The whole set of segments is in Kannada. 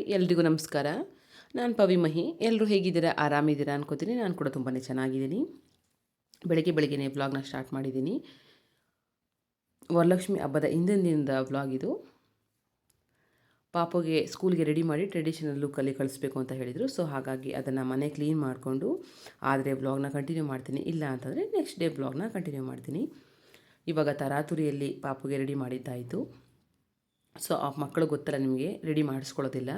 ಹಾಯ್ ಎಲ್ರಿಗೂ ನಮಸ್ಕಾರ. ನಾನು ಪವಿ ಮಹಿ. ಎಲ್ಲರೂ ಹೇಗಿದ್ದೀರಾ? ಆರಾಮಿದ್ದೀರಾ ಅನ್ಕೋತೀನಿ. ನಾನು ಕೂಡ ತುಂಬಾ ಚೆನ್ನಾಗಿದ್ದೀನಿ. ಬೆಳಗ್ಗೆ ಬೆಳಗ್ಗೆನೇ ವ್ಲಾಗ್ನ ಸ್ಟಾರ್ಟ್ ಮಾಡಿದ್ದೀನಿ. ವರಲಕ್ಷ್ಮಿ ಹಬ್ಬದ ಹಿಂದಿನ ದಿನದ ವ್ಲಾಗ್ ಇದು. ಪಾಪಗೆ ಸ್ಕೂಲ್ಗೆ ರೆಡಿ ಮಾಡಿ ಟ್ರೆಡಿಷನಲ್ ಲುಕ್ಕಲ್ಲಿ ಕಳಿಸ್ಬೇಕು ಅಂತ ಹೇಳಿದರು. ಸೊ ಹಾಗಾಗಿ ಅದನ್ನು ಮನೆ ಕ್ಲೀನ್ ಮಾಡಿಕೊಂಡು, ಆದರೆ ವ್ಲಾಗ್ನ ಕಂಟಿನ್ಯೂ ಮಾಡ್ತೀನಿ. ಇಲ್ಲ ಅಂತಂದರೆ ನೆಕ್ಸ್ಟ್ ಡೇ ವ್ಲಾಗ್ನ ಕಂಟಿನ್ಯೂ ಮಾಡ್ತೀನಿ. ಇವಾಗ ತರಾತುರಿಯಲ್ಲಿ ಪಾಪುಗೆ ರೆಡಿ ಮಾಡಿದ್ದಾಯಿತು. ಸೊ ಆ ಮಕ್ಕಳು ಗೊತ್ತಲ್ಲ ನಿಮಗೆ ರೆಡಿ ಮಾಡಿಸ್ಕೊಳ್ಳೋದಿಲ್ಲ.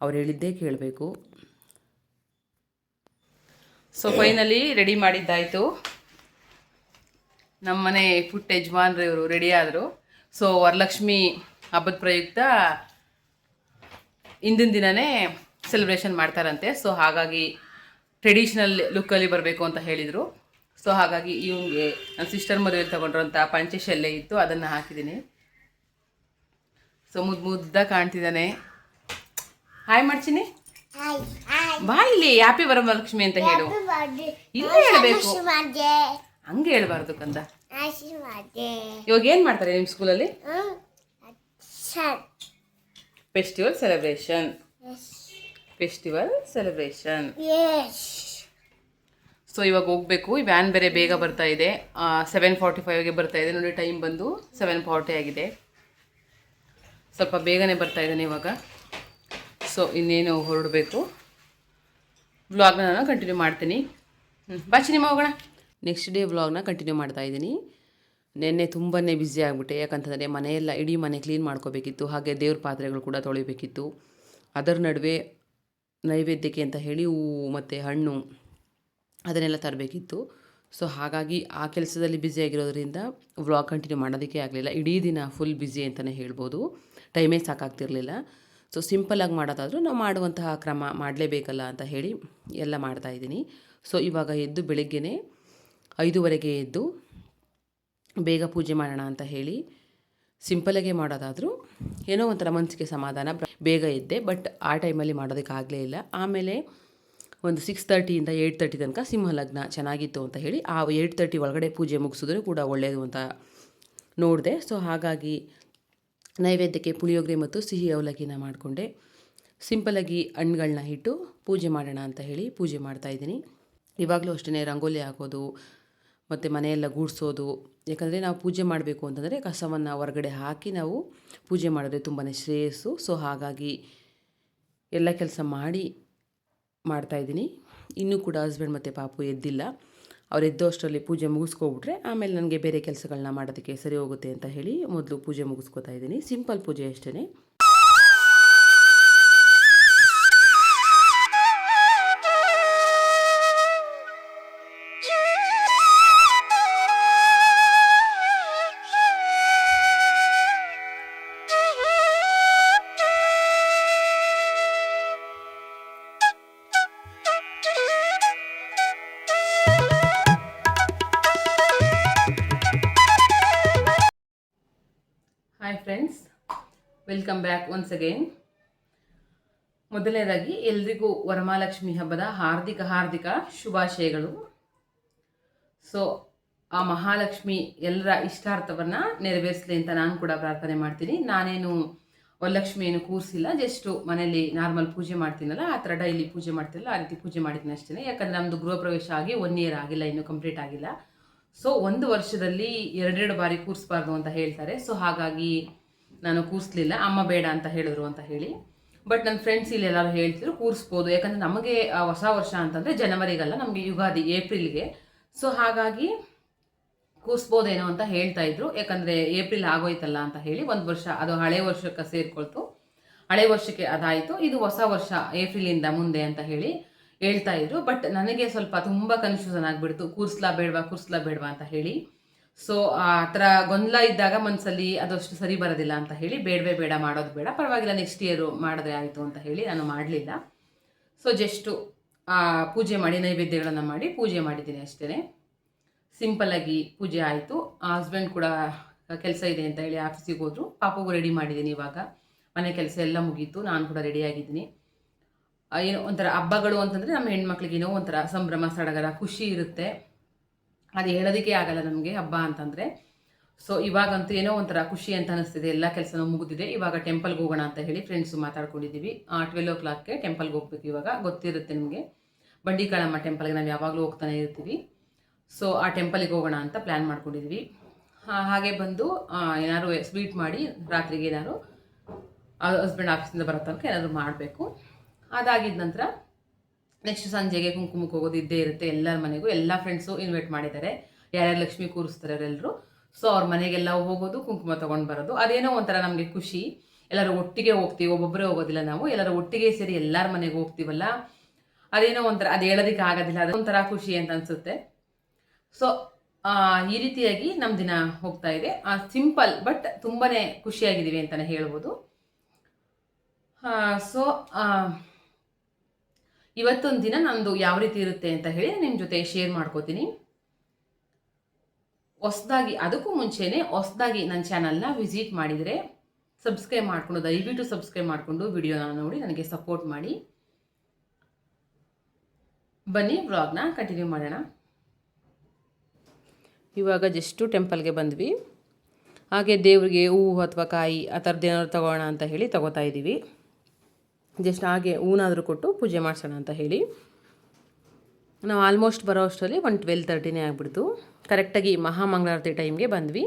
ಅವ್ರು ಹೇಳಿದ್ದೇ ಕೇಳಬೇಕು. ಸೊ ಫೈನಲಿ ರೆಡಿ ಮಾಡಿದ್ದಾಯಿತು. ನಮ್ಮನೆ ಪುಟ್ಟ ಯಜಮಾನ್ರು ಇವರು ರೆಡಿ ಆದರು. ಸೊ ವರಲಕ್ಷ್ಮಿ ಹಬ್ಬದ ಪ್ರಯುಕ್ತ ಇಂದಿನ ದಿನವೇ ಸೆಲೆಬ್ರೇಷನ್ ಮಾಡ್ತಾರಂತೆ. ಸೊ ಹಾಗಾಗಿ ಟ್ರೆಡಿಷ್ನಲ್ ಲುಕ್ಕಲ್ಲಿ ಬರಬೇಕು ಅಂತ ಹೇಳಿದರು. ಸೊ ಹಾಗಾಗಿ ಇವನಿಗೆ ನನ್ನ ಸಿಸ್ಟರ್ ಮದುವೆಯಲ್ಲಿ ಪಂಚೆ ಶೆಲ್ಯೆ ಇತ್ತು, ಅದನ್ನು ಹಾಕಿದ್ದೀನಿ. ಸೊ ಮುದ್ ಮುದ್ದ ಕಾಣ್ತಿದ್ದಾನೆ. ಹಾಯ್ ಮಾಡ್ತೀನಿ ಬಾ ಇಲ್ಲಿ ಹ್ಯಾಪಿ ವರಮಹಾಲಕ್ಷ್ಮಿ ಅಂತ ಹೇಳು. ಇಲ್ಲ ಹೇಳಬೇಕು. ಹಂಗೆ ಹೇಳ್ಬಾರ್ದು ಕಂದ. ಇವಾಗ ಏನ್ ಮಾಡ್ತಾರೆ ನಿಮ್ಮ ಸ್ಕೂಲಲ್ಲಿ festival celebration festival celebration so ಇವಾಗ ಹೋಗಬೇಕು. ಈ ವ್ಯಾನ್ ಬೇರೆ ಬೇಗ ಬರ್ತಾ ಇದೆ. ಸೆವೆನ್ ಫಾರ್ಟಿ ಫೈವ್ಗೆ ಬರ್ತಾ ಇದೆ. ನೋಡಿ ಟೈಮ್ ಬಂದು ಸೆವೆನ್ ಫಾರ್ಟಿ ಆಗಿದೆ. ಸ್ವಲ್ಪ ಬೇಗನೆ ಬರ್ತಾ ಇದ್ದಾನೆ ಇವಾಗ. ಸೊ ಇನ್ನೇನು ಹೊರಡಬೇಕು. ವ್ಲಾಗ್ನ ನಾನು ಕಂಟಿನ್ಯೂ ಮಾಡ್ತೀನಿ. ಬಾಚಿ ನಿಮ್ಮ ಹೋಗೋಣ. ನೆಕ್ಸ್ಟ್ ಡೇ ವ್ಲಾಗ್ನ ಕಂಟಿನ್ಯೂ ಮಾಡ್ತಾ ಇದ್ದೀನಿ. ನಿನ್ನೆ ತುಂಬಾ ಬ್ಯುಸಿ ಆಗಿಬಿಟ್ಟೆ, ಯಾಕಂತಂದರೆ ಮನೆಯೆಲ್ಲ ಇಡೀ ಮನೆ ಕ್ಲೀನ್ ಮಾಡ್ಕೋಬೇಕಿತ್ತು, ಹಾಗೆ ದೇವ್ರ ಪಾತ್ರೆಗಳು ಕೂಡ ತೊಳಿಬೇಕಿತ್ತು. ಅದರ ನಡುವೆ ನೈವೇದ್ಯಕ್ಕೆ ಅಂತ ಹೇಳಿ ಹೂವು ಮತ್ತು ಹಣ್ಣು ಅದನ್ನೆಲ್ಲ ತರಬೇಕಿತ್ತು. ಸೊ ಹಾಗಾಗಿ ಆ ಕೆಲಸದಲ್ಲಿ ಬ್ಯುಸಿ ಆಗಿರೋದ್ರಿಂದ ವ್ಲಾಗ್ ಕಂಟಿನ್ಯೂ ಮಾಡೋದಕ್ಕೆ ಆಗಲಿಲ್ಲ. ಇಡೀ ದಿನ ಫುಲ್ ಬ್ಯುಸಿ ಅಂತಲೇ ಹೇಳ್ಬೋದು. ಟೈಮೇ ಸಾಕಾಗ್ತಿರಲಿಲ್ಲ. ಸೊ ಸಿಂಪಲಾಗಿ ಮಾಡೋದಾದರೂ ನಾವು ಮಾಡುವಂತಹ ಕ್ರಮ ಮಾಡಲೇಬೇಕಲ್ಲ ಅಂತ ಹೇಳಿ ಎಲ್ಲ ಮಾಡ್ತಾಯಿದ್ದೀನಿ ಸೊ ಇವಾಗ ಎದ್ದು ಬೆಳಗ್ಗೆನೇ ಐದುವರೆಗೆ ಎದ್ದು ಬೇಗ ಪೂಜೆ ಮಾಡೋಣ ಅಂತ ಹೇಳಿ ಸಿಂಪಲಾಗೆ ಮಾಡೋದಾದರೂ ಏನೋ ಒಂಥರ ಮನಸ್ಸಿಗೆ ಸಮಾಧಾನ, ಬೇಗ ಎದ್ದೆ ಬಟ್ ಆ ಟೈಮಲ್ಲಿ ಮಾಡೋದಕ್ಕೆ ಆಗಲೇ ಇಲ್ಲ. ಆಮೇಲೆ ಒಂದು ಸಿಕ್ಸ್ ತರ್ಟಿಯಿಂದ ಏಯ್ಟ್ ತರ್ಟಿ ತನಕ ಸಿಂಹಲಗ್ನ ಚೆನ್ನಾಗಿತ್ತು ಅಂತ ಹೇಳಿ ಆ ಏಯ್ಟ್ ತರ್ಟಿ ಒಳಗಡೆ ಪೂಜೆ ಮುಗಿಸಿದ್ರೆ ಕೂಡ ಒಳ್ಳೆಯದು ಅಂತ ನೋಡಿದೆ. ಸೊ ಹಾಗಾಗಿ ನೈವೇದ್ಯಕ್ಕೆ ಪುಳಿಯೋಗರೆ ಮತ್ತು ಸಿಹಿ ಅವಲಕ್ಕಿನ ಮಾಡಿಕೊಂಡೆ. ಸಿಂಪಲಾಗಿ ಹಣ್ಣುಗಳನ್ನ ಇಟ್ಟು ಪೂಜೆ ಮಾಡೋಣ ಅಂತ ಹೇಳಿ ಪೂಜೆ ಮಾಡ್ತಾಯಿದ್ದೀನಿ ಇವಾಗಲೂ ಅಷ್ಟೇ ರಂಗೋಲಿ ಹಾಕೋದು, ಮತ್ತು ಮನೆಯೆಲ್ಲ ಗೂಡಿಸೋದು. ಯಾಕಂದರೆ ನಾವು ಪೂಜೆ ಮಾಡಬೇಕು ಅಂತಂದರೆ ಕಸವನ್ನು ಹೊರಗಡೆ ಹಾಕಿ ನಾವು ಪೂಜೆ ಮಾಡಿದ್ರೆ ತುಂಬಾ ಶ್ರೇಯಸ್ಸು. ಸೊ ಹಾಗಾಗಿ ಎಲ್ಲ ಕೆಲಸ ಮಾಡಿ ಮಾಡ್ತಾಯಿದ್ದೀನಿ ಇನ್ನೂ ಕೂಡ ಹಸ್ಬೆಂಡ್ ಮತ್ತು ಪಾಪು ಎದ್ದಿಲ್ಲ. ಅವ್ರು ಇದ್ದೋ ಅಷ್ಟರಲ್ಲಿ ಪೂಜೆ ಮುಗಿಸ್ಕೊಬಿಟ್ರೆ ಆಮೇಲೆ ನನಗೆ ಬೇರೆ ಕೆಲಸಗಳನ್ನ ಮಾಡೋದಕ್ಕೆ ಸರಿ ಹೋಗುತ್ತೆ ಅಂತ ಹೇಳಿ ಮೊದಲು ಪೂಜೆ ಮುಗಿಸ್ಕೊತಾ ಇದ್ದೀನಿ. ಸಿಂಪಲ್ ಪೂಜೆ ಅಷ್ಟೇ ವೆಲ್ಕಮ್ ಬ್ಯಾಕ್ ಒನ್ಸ್ ಅಗೇನ್ ಮೊದಲನೇದಾಗಿ, ಎಲ್ರಿಗೂ ವರಮಹಾಲಕ್ಷ್ಮಿ ಹಬ್ಬದ ಹಾರ್ದಿಕ ಹಾರ್ದಿಕ ಶುಭಾಶಯಗಳು. ಸೊ ಆ ಮಹಾಲಕ್ಷ್ಮಿ ಎಲ್ಲರ ಇಷ್ಟಾರ್ಥವನ್ನು ನೆರವೇರಿಸಲಿ ಅಂತ ನಾನು ಕೂಡ ಪ್ರಾರ್ಥನೆ ಮಾಡ್ತೀನಿ. ನಾನೇನು ವರಲಕ್ಷ್ಮಿಯನ್ನು ಕೂರಿಸಿಲ್ಲ ಜಸ್ಟು ಮನೆಯಲ್ಲಿ ನಾರ್ಮಲ್ ಪೂಜೆ ಮಾಡ್ತೀನಲ್ಲ, ಆ ಥರ ಡೈಲಿ ಪೂಜೆ ಮಾಡ್ತೀನಲ್ಲ ಆ ರೀತಿ ಪೂಜೆ ಮಾಡಿದ್ದೀನಿ ಅಷ್ಟೇ ಯಾಕಂದರೆ ನಮ್ಮದು ಗೃಹ ಪ್ರವೇಶ ಆಗಿ ಒನ್ ಇಯರ್ ಆಗಿಲ್ಲ, ಇನ್ನೂ ಕಂಪ್ಲೀಟ್ ಆಗಿಲ್ಲ. ಸೊ ಒಂದು ವರ್ಷದಲ್ಲಿ ಎರಡೆರಡು ಬಾರಿ ಕೂರಿಸ್ಬಾರ್ದು ಅಂತ ಹೇಳ್ತಾರೆ. ಸೊ ಹಾಗಾಗಿ ನಾನು ಕೂರಿಸ್ಲಿಲ್ಲ ಅಮ್ಮ ಬೇಡ ಅಂತ ಹೇಳಿದ್ರು ಅಂತ ಹೇಳಿ. ಬಟ್ ನನ್ನ ಫ್ರೆಂಡ್ಸ್ ಇಲ್ಲಿ ಎಲ್ಲರೂ ಹೇಳ್ತಿದ್ರು, ಕೂರಿಸ್ಬೋದು. ಯಾಕಂದರೆ ನಮಗೆ ಹೊಸ ವರ್ಷ ಅಂತಂದರೆ ಜನವರಿಗಲ್ಲ, ನಮಗೆ ಯುಗಾದಿ, ಏಪ್ರಿಲ್ಗೆ. ಸೊ ಹಾಗಾಗಿ ಕೂರಿಸ್ಬೋದೇನೋ ಅಂತ ಹೇಳ್ತಾ ಇದ್ರು. ಯಾಕಂದರೆ ಏಪ್ರಿಲ್ ಆಗೋಯ್ತಲ್ಲ ಅಂತ ಹೇಳಿ ಒಂದು ವರ್ಷ, ಅದು ಹಳೆ ವರ್ಷಕ್ಕೆ ಸೇರಿಕೊಳ್ತು. ಹಳೆ ವರ್ಷಕ್ಕೆ ಅದಾಯಿತು. ಇದು ಹೊಸ ವರ್ಷ, ಏಪ್ರಿಲಿಂದ ಮುಂದೆ ಅಂತ ಹೇಳಿ ಹೇಳ್ತಾ ಇದ್ರು. ಬಟ್ ನನಗೆ ಸ್ವಲ್ಪ ತುಂಬ ಕನ್ಫ್ಯೂಷನ್ ಆಗಿಬಿಡ್ತು. ಕೂರ್ಸ್ಲಾ ಬೇಡವಾ ಕೂರ್ಸ್ಲಾ ಬೇಡವಾ ಅಂತ ಹೇಳಿ. ಸೊ ಆ ಥರ ಗೊಂದಲ ಇದ್ದಾಗ ಮನಸ್ಸಲ್ಲಿ ಅದಷ್ಟು ಸರಿ ಬರೋದಿಲ್ಲ ಅಂತ ಹೇಳಿ ಬೇಡವೇ ಬೇಡ ಮಾಡೋದು ಬೇಡ, ಪರವಾಗಿಲ್ಲ ನೆಕ್ಸ್ಟ್ ಇಯರು ಮಾಡಿದ್ರೆ ಆಯಿತು ಅಂತ ಹೇಳಿ ನಾನು ಮಾಡಲಿಲ್ಲ. ಸೊ ಜಸ್ಟು ಪೂಜೆ ಮಾಡಿ, ನೈವೇದ್ಯಗಳನ್ನು ಮಾಡಿ ಪೂಜೆ ಮಾಡಿದ್ದೀನಿ ಅಷ್ಟೇ ಸಿಂಪಲ್ಲಾಗಿ ಪೂಜೆ ಆಯಿತು. ಹಸ್ಬೆಂಡ್ ಕೂಡ ಕೆಲಸ ಇದೆ ಅಂತ ಹೇಳಿ ಆಫೀಸಿಗೆ ಹೋದರು. ಪಾಪಗೂ ರೆಡಿ ಮಾಡಿದ್ದೀನಿ ಇವಾಗ. ಮನೆ ಕೆಲಸ ಎಲ್ಲ ಮುಗೀತು. ನಾನು ಕೂಡ ರೆಡಿಯಾಗಿದ್ದೀನಿ ಏನೋ ಒಂಥರ ಹಬ್ಬಗಳು ಅಂತಂದರೆ ನಮ್ಮ ಹೆಣ್ಮಕ್ಳಿಗೆ ಏನೋ ಒಂಥರ ಸಂಭ್ರಮ, ಸಡಗರ, ಖುಷಿ ಇರುತ್ತೆ. ಅದು ಹೇಳೋದಕ್ಕೆ ಆಗಲ್ಲ ನಮಗೆ ಹಬ್ಬ ಅಂತಂದರೆ. ಸೊ ಇವಾಗಂತೂ ಏನೋ ಒಂಥರ ಖುಷಿ ಅಂತ ಅನಿಸ್ತಿದೆ, ಎಲ್ಲ ಕೆಲಸನೂ ಮುಗಿದಿದೆ. ಇವಾಗ ಟೆಂಪಲ್ಗೆ ಹೋಗೋಣ ಅಂತ ಹೇಳಿ ಫ್ರೆಂಡ್ಸು ಮಾತಾಡ್ಕೊಂಡಿದ್ದೀವಿ ಟ್ವೆಲ್ ಓ ಕ್ಲಾಕ್ಗೆ ಟೆಂಪಲ್ಗೆ ಹೋಗ್ಬೇಕು ಇವಾಗ, ಗೊತ್ತಿರುತ್ತೆ ನಿಮಗೆ. ಬಂಡಿಕಾಳಮ್ಮ ಟೆಂಪಲ್ಗೆ ನಾವು ಯಾವಾಗಲೂ ಹೋಗ್ತಾನೆ ಇರ್ತೀವಿ. ಸೊ ಆ ಟೆಂಪಲಿಗೆ ಹೋಗೋಣ ಅಂತ ಪ್ಲ್ಯಾನ್ ಮಾಡ್ಕೊಂಡಿದ್ವಿ. ಹಾಗೆ ಬಂದು ಏನಾದ್ರು ಸ್ವೀಟ್ ಮಾಡಿ ರಾತ್ರಿಗೆ ಏನಾದ್ರು ಹಸ್ಬೆಂಡ್ ಆಫೀಸಿಂದ ಬರೋ ತನಕ ಏನಾದರೂ ಮಾಡಬೇಕು. ಅದಾಗಿದ್ದ ನಂತರ ನೆಕ್ಸ್ಟ್ ಸಂಜೆಗೆ ಕುಂಕುಮಕ್ಕೆ ಹೋಗೋದು ಇದ್ದೇ ಇರುತ್ತೆ ಎಲ್ಲರ ಮನೆಗೂ. ಎಲ್ಲ ಫ್ರೆಂಡ್ಸು ಇನ್ವೈಟ್ ಮಾಡಿದ್ದಾರೆ. ಯಾರ್ಯಾರು ಲಕ್ಷ್ಮಿ ಕೂರಿಸ್ತಾರೆ ಅವರೆಲ್ಲರೂ ಸೊ ಅವ್ರ ಮನೆಗೆಲ್ಲ ಹೋಗೋದು, ಕುಂಕುಮ ತೊಗೊಂಡು ಬರೋದು. ಅದೇನೋ ಒಂಥರ ನಮಗೆ ಖುಷಿ. ಎಲ್ಲರೂ ಒಟ್ಟಿಗೆ ಹೋಗ್ತೀವಿ ಒಬ್ಬೊಬ್ಬರೇ ಹೋಗೋದಿಲ್ಲ ನಾವು. ಎಲ್ಲರೂ ಒಟ್ಟಿಗೆ ಸೇರಿ ಎಲ್ಲರ ಮನೆಗೆ ಹೋಗ್ತೀವಲ್ಲ. ಅದೇನೋ ಒಂಥರ, ಅದು ಹೇಳೋದಕ್ಕೆ ಆಗೋದಿಲ್ಲ. ಅದು ಒಂಥರ ಖುಷಿ ಅಂತ ಅನಿಸುತ್ತೆ. ಸೊ ಈ ರೀತಿಯಾಗಿ ನಮ್ಮ ದಿನ ಹೋಗ್ತಾ ಇದೆ. ಸಿಂಪಲ್ ಬಟ್ ತುಂಬಾ ಖುಷಿಯಾಗಿದ್ದೀವಿ ಅಂತಲೇ ಹೇಳ್ಬೋದು. ಸೊ ಇವತ್ತೊಂದು ದಿನ ನಂದು ಯಾವ ರೀತಿ ಇರುತ್ತೆ ಅಂತ ಹೇಳಿ ನಿಮ್ಮ ಜೊತೆ ಶೇರ್ ಮಾಡ್ಕೋತೀನಿ. ಹೊಸದಾಗಿ, ಅದಕ್ಕೂ ಮುಂಚೆನೆ ಹೊಸದಾಗಿ ನನ್ನ ಚಾನಲ್ನ ವಿಸಿಟ್ ಮಾಡಿದರೆ ಸಬ್ಸ್ಕ್ರೈಬ್ ಮಾಡಿಕೊಂಡು, ದಯವಿಟ್ಟು ಸಬ್ಸ್ಕ್ರೈಬ್ ಮಾಡಿಕೊಂಡು ವಿಡಿಯೋನ ನೋಡಿ, ನನಗೆ ಸಪೋರ್ಟ್ ಮಾಡಿ. ಬನ್ನಿ ವ್ಲಾಗ್ನ ಕಂಟಿನ್ಯೂ ಮಾಡೋಣ. ಇವಾಗ ಜಸ್ಟು ಟೆಂಪಲ್ಗೆ ಬಂದ್ವಿ. ಹಾಗೆ ದೇವರಿಗೆ ಹೂವು ಅಥವಾ ಕಾಯಿ ಆ ಥರದ್ದು ಏನಾದ್ರು ತಗೋಣ ಅಂತ ಹೇಳಿ ತಗೋತಾ ಇದ್ದೀವಿ ಜಸ್ಟ್ ಹಾಗೆ ಹೂನಾದರೂ ಕೊಟ್ಟು ಪೂಜೆ ಮಾಡಿಸೋಣ ಅಂತ ಹೇಳಿ. ನಾವು ಆಲ್ಮೋಸ್ಟ್ ಬರೋ ಅಷ್ಟರಲ್ಲಿ ಒಂದು ಟ್ವೆಲ್ ತರ್ಟಿನೇ ಆಗಿಬಿಡ್ತು. ಕರೆಕ್ಟಾಗಿ ಮಹಾಮಂಗಳಾರತಿ ಟೈಮ್ಗೆ ಬಂದ್ವಿ.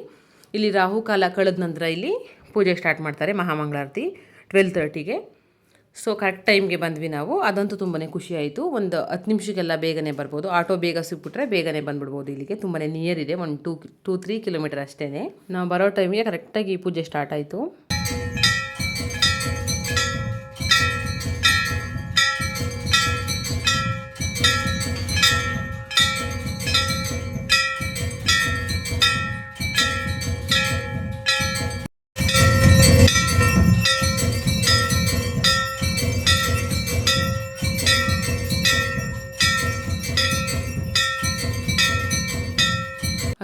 ಇಲ್ಲಿ ರಾಹುಕಾಲ ಕಳೆದ ನಂತರ ಇಲ್ಲಿ ಪೂಜೆ ಸ್ಟಾರ್ಟ್ ಮಾಡ್ತಾರೆ ಮಹಾಮಂಗಳಾರತಿ ಟ್ವೆಲ್ ತರ್ಟಿಗೆ ಸೊ ಕರೆಕ್ಟ್ ಟೈಮ್ಗೆ ಬಂದ್ವಿ ನಾವು. ಅದಂತೂ ತುಂಬಾ ಖುಷಿ ಆಯಿತು. ಒಂದು ಹತ್ತು ನಿಮಿಷಕ್ಕೆಲ್ಲ ಬೇಗನೆ ಬರ್ಬೋದು. ಆಟೋ ಬೇಗ ಸಿಕ್ಬಿಟ್ರೆ ಬೇಗನೆ ಬಂದ್ಬಿಡ್ಬೋದು ಇಲ್ಲಿಗೆ. ತುಂಬಾ ನಿಯರ್ ಇದೆ. ಒಂದು ಟೂ ಟೂ ತ್ರೀ ಕಿಲೋಮೀಟರ್ ಅಷ್ಟೇ ನಾವು ಬರೋ ಟೈಮಿಗೆ ಕರೆಕ್ಟಾಗಿ ಪೂಜೆ ಸ್ಟಾರ್ಟ್ ಆಯಿತು.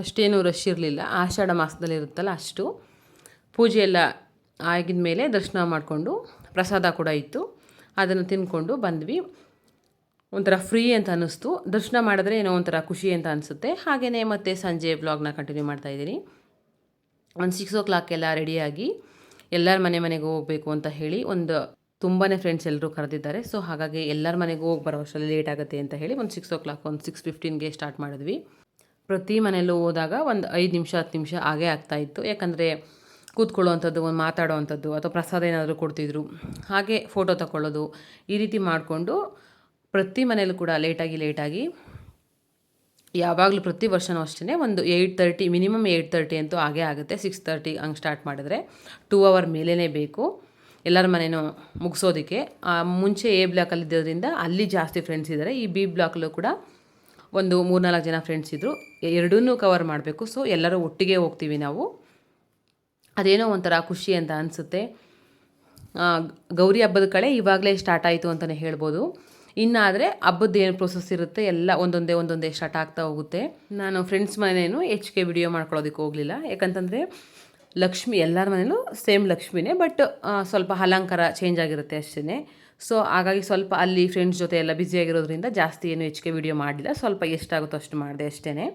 ಅಷ್ಟೇನು ರಶ್ ಇರಲಿಲ್ಲ. ಆಷಾಢ ಮಾಸದಲ್ಲಿ ಇರುತ್ತಲ್ಲ ಅಷ್ಟು. ಪೂಜೆ ಎಲ್ಲ ಆಗಿದ ಮೇಲೆ ದರ್ಶನ ಮಾಡಿಕೊಂಡು ಪ್ರಸಾದ ಕೂಡ ಇತ್ತು. ಅದನ್ನು ತಿಂದ್ಕೊಂಡು ಬಂದ್ವಿ. ಒಂಥರ ಫ್ರೀ ಅಂತ ಅನ್ನಿಸ್ತು. ದರ್ಶನ ಮಾಡಿದ್ರೆ ಏನೋ ಒಂಥರ ಖುಷಿ ಅಂತ ಅನಿಸುತ್ತೆ. ಹಾಗೆಯೇ ಮತ್ತೆ ಸಂಜೆ ಬ್ಲಾಗ್ನ ಕಂಟಿನ್ಯೂ ಮಾಡ್ತಾಯಿದ್ದೀನಿ ಒಂದು ಸಿಕ್ಸ್ ಓ ಕ್ಲಾಕೆಲ್ಲ ರೆಡಿಯಾಗಿ ಎಲ್ಲರ ಮನೆ ಮನೆಗೆ ಹೋಗಬೇಕು ಅಂತ ಹೇಳಿ ಒಂದು ತುಂಬಾ ಫ್ರೆಂಡ್ಸ್ ಎಲ್ಲರೂ ಕರೆದಿದ್ದಾರೆ. ಸೊ ಹಾಗಾಗಿ ಎಲ್ಲರ ಮನೆಗೂ ಹೋಗಿ ಬರೋ ಅಷ್ಟರಲ್ಲಿ ಲೇಟ್ ಆಗುತ್ತೆ ಅಂತ ಹೇಳಿ ಒಂದು ಸಿಕ್ಸ್ ಓ ಕ್ಲಾಕ್ ಒಂದು ಸಿಕ್ಸ್ ಫಿಫ್ಟೀನ್ಗೆ ಸ್ಟಾರ್ಟ್ ಮಾಡಿದ್ವಿ. ಪ್ರತಿ ಮನೆಯಲ್ಲೂ ಹೋದಾಗ ಒಂದು ಐದು ನಿಮಿಷ, ಹತ್ತು ನಿಮಿಷ ಹಾಗೇ ಆಗ್ತಾಯಿತ್ತು ಯಾಕಂದರೆ ಕೂತ್ಕೊಳ್ಳೋವಂಥದ್ದು, ಒಂದು ಮಾತಾಡೋವಂಥದ್ದು ಅಥವಾ ಪ್ರಸಾದ ಏನಾದರೂ ಕೊಡ್ತಿದ್ರು. ಹಾಗೆ ಫೋಟೋ ತಗೊಳ್ಳೋದು ಈ ರೀತಿ ಮಾಡಿಕೊಂಡು ಪ್ರತಿ ಮನೆಯಲ್ಲೂ ಕೂಡ ಲೇಟಾಗಿ ಲೇಟಾಗಿ ಯಾವಾಗಲೂ ಪ್ರತಿ ವರ್ಷವೂ ಅಷ್ಟೇ ಒಂದು eight thirty minimum eight thirty ಅಂತೂ ಆಗೇ ಆಗುತ್ತೆ. ಸಿಕ್ಸ್ ತರ್ಟಿ ಹಂಗೆ ಸ್ಟಾರ್ಟ್ ಮಾಡಿದ್ರೆ ಟೂ ಅವರ್ ಮೇಲೇ ಬೇಕು. ಎಲ್ಲರ ಮನೆಯೂ ಮುಗಿಸೋದಕ್ಕೆ. ಮುಂಚೆ ಎ ಬ್ಲಾಕಲ್ಲಿ ಇದ್ದೋದ್ರಿಂದ ಅಲ್ಲಿ ಜಾಸ್ತಿ ಫ್ರೆಂಡ್ಸ್ ಇದ್ದಾರೆ ಈ ಬಿ ಬ್ಲಾಕಲ್ಲೂ ಕೂಡ ಒಂದು ಮೂರ್ನಾಲ್ಕು ಜನ ಫ್ರೆಂಡ್ಸ್ ಇದ್ದರು ಎರಡನ್ನೂ ಕವರ್ ಮಾಡಬೇಕು. ಸೊ ಎಲ್ಲರೂ ಒಟ್ಟಿಗೆ ಹೋಗ್ತೀವಿ ನಾವು. ಅದೇನೋ ಒಂಥರ ಖುಷಿ ಅಂತ ಅನಿಸುತ್ತೆ. ಗೌರಿ ಹಬ್ಬದ ಕಳೆ ಇವಾಗಲೇ ಸ್ಟಾರ್ಟ್ ಆಯಿತು ಅಂತಲೇ ಹೇಳ್ಬೋದು. ಇನ್ನಾದರೆ ಹಬ್ಬದ ಏನು ಪ್ರೊಸೆಸ್ ಇರುತ್ತೆ, ಎಲ್ಲ ಒಂದೊಂದೇ ಒಂದೊಂದೇ ಸ್ಟಾರ್ಟ್ ಆಗ್ತಾ ಹೋಗುತ್ತೆ. ನಾನು ಫ್ರೆಂಡ್ಸ್ ಮನೇನು ಹೆಚ್ಚಿಗೆ ವಿಡಿಯೋ ಮಾಡ್ಕೊಳ್ಳೋದಕ್ಕೆ ಹೋಗಲಿಲ್ಲ. ಯಾಕಂತಂದರೆ ಲಕ್ಷ್ಮಿ, ಎಲ್ಲರ ಮನೇಲೂ ಸೇಮ್ ಲಕ್ಷ್ಮಿನೇ ಬಟ್ ಸ್ವಲ್ಪ ಅಲಂಕಾರ ಚೇಂಜ್ ಆಗಿರುತ್ತೆ ಅಷ್ಟೇ ಸೊ ಹಾಗಾಗಿ ಸ್ವಲ್ಪ ಅಲ್ಲಿ ಫ್ರೆಂಡ್ಸ್ ಜೊತೆ ಎಲ್ಲ ಬ್ಯುಸಿಯಾಗಿರೋದ್ರಿಂದ ಜಾಸ್ತಿ ಏನು ಹೆಚ್ಚಿಗೆ ವಿಡಿಯೋ ಮಾಡಲಿಲ್ಲ. ಸ್ವಲ್ಪ ಎಷ್ಟಾಗುತ್ತೋ ಅಷ್ಟು ಮಾಡಿದೆ ಅಷ್ಟೇ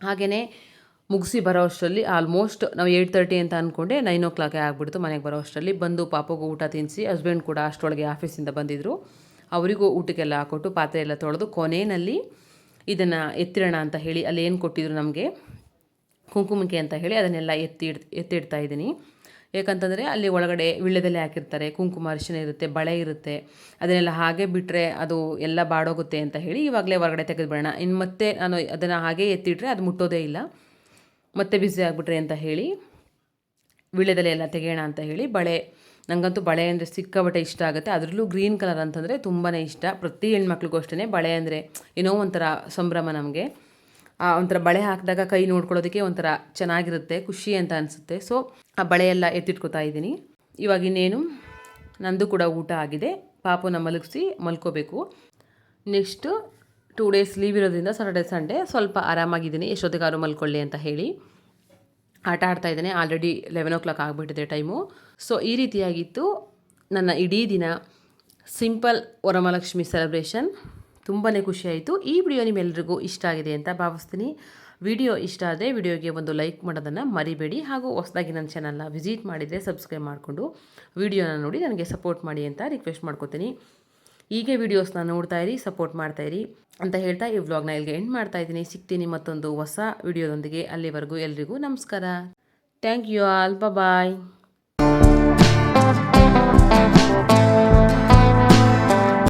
ಹಾಗೆಯೇ ಮುಗಿಸಿ ಬರೋ ಅಷ್ಟರಲ್ಲಿ ಆಲ್ಮೋಸ್ಟ್ ನಾವು ಏಯ್ಟ್ ತರ್ಟಿ ಅಂತ ಅಂದ್ಕೊಂಡೆ ನೈನ್ ಓ ಕ್ಲಾಕೇ ಆಗಿಬಿಡ್ತು ಮನೆಗೆ ಬರೋ ಅಷ್ಟರಲ್ಲಿ. ಬಂದು ಪಾಪಗೂ ಊಟ ತಿನ್ನಿಸಿ ಹಸ್ಬೆಂಡ್ ಕೂಡ ಅಷ್ಟರೊಳಗೆ ಆಫೀಸಿಂದ ಬಂದಿದ್ದರು ಅವರಿಗೂ ಊಟಕ್ಕೆಲ್ಲ ಹಾಕೊಟ್ಟು ಪಾತ್ರೆ ಎಲ್ಲ ತೊಳೆದು ಕೊನೆಯಲ್ಲಿ ಇದನ್ನು ಎತ್ತಿರೋಣ ಅಂತ ಹೇಳಿ ಅಲ್ಲಿ ಏನು ಕೊಟ್ಟಿದ್ರು ನಮಗೆ? ಕುಂಕುಮಕ್ಕೆ ಅಂತ ಹೇಳಿ ಅದನ್ನೆಲ್ಲ ಎತ್ತಿ ಎತ್ತಿಡ್ತಾ ಇದ್ದೀನಿ. ಯಾಕಂತಂದರೆ ಅಲ್ಲಿ ಒಳಗಡೆ ವೀಳ್ಯದೆಲೆ ಹಾಕಿರ್ತಾರೆ, ಕುಂಕುಮ ಅರಿಶಿನ ಇರುತ್ತೆ, ಬಳೆ ಇರುತ್ತೆ. ಅದನ್ನೆಲ್ಲ ಹಾಗೆ ಬಿಟ್ಟರೆ ಅದು ಎಲ್ಲ ಬಾಡೋಗುತ್ತೆ ಅಂತ ಹೇಳಿ ಇವಾಗಲೇ ಹೊರಗಡೆ ತೆಗೆದುಬಿಡೋಣ. ಇನ್ನು ಮತ್ತೆ ನಾನು ಅದನ್ನು ಹಾಗೆ ಎತ್ತಿಟ್ರೆ ಅದು ಮುಟ್ಟೋದೇ ಇಲ್ಲ. ಮತ್ತೆ ಬ್ಯುಸಿ ಆಗಿಬಿಟ್ರೆ ಅಂತ ಹೇಳಿ ವೀಳ್ಯದೆಲೆ ಎಲ್ಲ ತೆಗೆಯೋಣ ಅಂತ ಹೇಳಿ ಬಳೆ ನನಗಂತೂ ಬಳೆ ಅಂದರೆ ಸಿಕ್ಕಾಬಟ್ಟೆ ಇಷ್ಟ ಆಗುತ್ತೆ. ಅದರಲ್ಲೂ ಗ್ರೀನ್ ಕಲರ್ ಅಂತಂದರೆ ತುಂಬಾ ಇಷ್ಟ. ಪ್ರತಿ ಹೆಣ್ಮಕ್ಳಿಗೂ ಅಷ್ಟೇ ಬಳೆ ಅಂದರೆ ಏನೋ ಒಂಥರ ಸಂಭ್ರಮ ನಮಗೆ. ಒಂಥರ ಬಳೆ ಹಾಕಿದಾಗ ಕೈ ನೋಡ್ಕೊಳ್ಳೋದಕ್ಕೆ ಒಂಥರ ಚೆನ್ನಾಗಿರುತ್ತೆ, ಖುಷಿ ಅಂತ ಅನಿಸುತ್ತೆ. ಸೊ ಆ ಬಳೆ ಎಲ್ಲ ಎತ್ತಿಟ್ಕೊತಾ ಇದ್ದೀನಿ. ಇವಾಗ ಇನ್ನೇನು, ನಂದು ಕೂಡ ಊಟ ಆಗಿದೆ. ಪಾಪನ ಮಲಗಿಸಿ ಮಲ್ಕೋಬೇಕು. ನೆಕ್ಸ್ಟು ಟೂ ಡೇಸ್ ಲೀವ್ ಇರೋದ್ರಿಂದ ಸಾಟರ್ಡೆ ಸಂಡೇ ಸ್ವಲ್ಪ ಆರಾಮಾಗಿದ್ದೀನಿ. ಎಷ್ಟೊತ್ತಿಗಾರು ಮಲ್ಕೊಳ್ಳಿ ಅಂತ ಹೇಳಿ. ಆಟ ಆಡ್ತಾ ಇದ್ದೇನೆ. ಆಲ್ರೆಡಿ ಲೆವೆನ್ ಓ ಕ್ಲಾಕ್ ಆಗಿಬಿಟ್ಟಿದೆ ಟೈಮು ಸೊ ಈ ರೀತಿಯಾಗಿತ್ತು ನನ್ನ ಇಡೀ ದಿನ. ಸಿಂಪಲ್ ವರಮಹಾಲಕ್ಷ್ಮಿ ಸೆಲೆಬ್ರೇಷನ್ ತುಂಬಾ ಖುಷಿಯಾಯಿತು. ಈ ವಿಡಿಯೋ ನಿಮ್ಮೆಲ್ಲರಿಗೂ ಇಷ್ಟ ಆಗಿದೆ ಅಂತ ಭಾವಿಸ್ತೀನಿ. ವಿಡಿಯೋ ಇಷ್ಟ ಆದರೆ ವಿಡಿಯೋಗೆ ಒಂದು ಲೈಕ್ ಮಾಡೋದನ್ನು ಮರಿಬೇಡಿ. ಹಾಗೂ ಹೊಸದಾಗಿ ನನ್ನ ಚಾನಲ್ನ ವಿಸಿಟ್ ಮಾಡಿದರೆ ಸಬ್ಸ್ಕ್ರೈಬ್ ಮಾಡಿಕೊಂಡು ವಿಡಿಯೋನ ನೋಡಿ ನನಗೆ ಸಪೋರ್ಟ್ ಮಾಡಿ ಅಂತ ರಿಕ್ವೆಸ್ಟ್ ಮಾಡ್ಕೋತೀನಿ. ಹೀಗೆ ನೋಡ್ತಾ ಇರಿ, ಸಪೋರ್ಟ್ ಮಾಡ್ತಾ ಇರಿ ಅಂತ ಹೇಳ್ತಾ ಈ ವ್ಲಾಗ್ನ ಇಲ್ಲಿಗೆ ಎಂಡ್ ಮಾಡ್ತಾ ಮಾಡ್ತಾಯಿದ್ದೀನಿ ಸಿಗ್ತೀನಿ ಮತ್ತೊಂದು ಹೊಸ ವಿಡಿಯೋದೊಂದಿಗೆ ಅಲ್ಲಿವರೆಗೂ ಎಲ್ರಿಗೂ ನಮಸ್ಕಾರ. Thank you all bye